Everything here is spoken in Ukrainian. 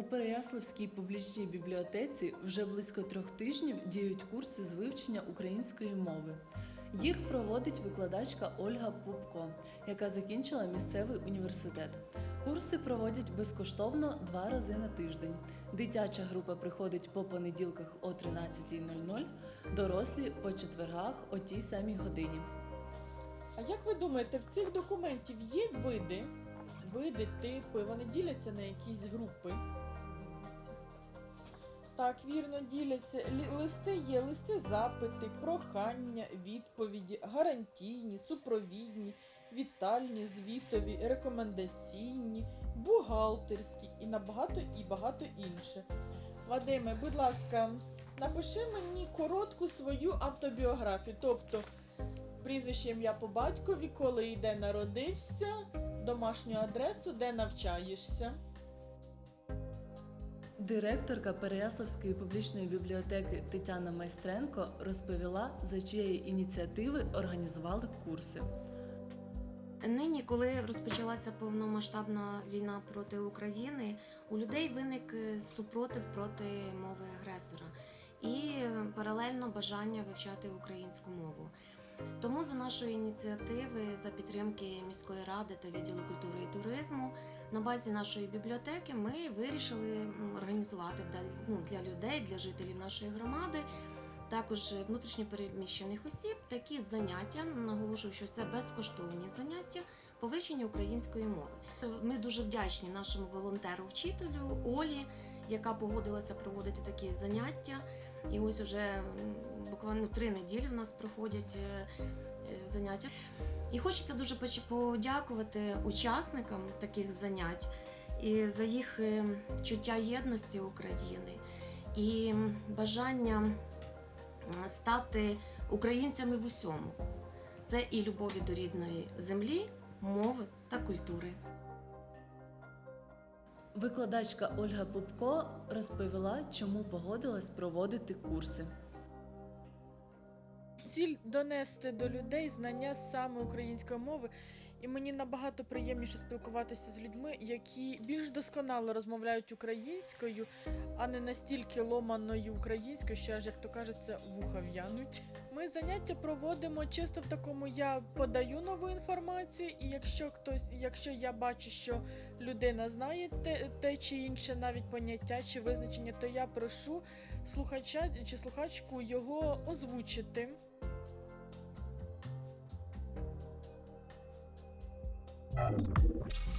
У Переяславській публічній бібліотеці вже близько трьох тижнів діють курси з вивчення української мови. Їх проводить викладачка Ольга Пупко, яка закінчила місцевий університет. Курси проводять безкоштовно два рази на тиждень. Дитяча група приходить по понеділках о 13.00, дорослі по четвергах о тій самій годині. А як ви думаєте, в цих документів є види? Види, типи, вони діляться на якісь групи? Так, вірно, діляться. Листи є, листи запити, прохання, відповіді, гарантійні, супровідні, вітальні, звітові, рекомендаційні, бухгалтерські і набагато і багато інше. Вадиме, будь ласка, напиши мені коротку свою автобіографію, тобто прізвище ім'я по батькові, коли і де народився, домашню адресу, де навчаєшся. Директорка Переяславської публічної бібліотеки Тетяна Майстренко розповіла, за чиєї ініціативи організували курси. Нині, коли розпочалася повномасштабна війна проти України, у людей виник е, супротив проти мови агресора і е, паралельно бажання вивчати українську мову. Тому за нашої ініціативи, за підтримки міської ради та відділу культури і туризму, на базі нашої бібліотеки ми вирішили організувати для, ну, для людей, для жителів нашої громади також внутрішньопереміщених осіб такі заняття. Наголошую, що це безкоштовні заняття по вивченню української мови. Ми дуже вдячні нашому волонтеру-вчителю Олі, яка погодилася проводити такі заняття. І ось уже буквально три неділі в нас проходять е, е, заняття. І хочеться дуже подякувати учасникам таких занять і за їх е, чуття єдності України і бажання стати українцями в усьому. Це і любові до рідної землі, мови та культури. Викладачка Ольга Пупко розповіла, чому погодилась проводити курси. Ціль донести до людей знання саме української мови, і мені набагато приємніше спілкуватися з людьми, які більш досконало розмовляють українською, а не настільки ломаною українською, що аж як то кажеться, вуха в'януть. Ми заняття проводимо чисто в такому. Я подаю нову інформацію, і якщо хтось, якщо я бачу, що людина знає те, те чи інше навіть поняття чи визначення, то я прошу слухача чи слухачку його озвучити. time.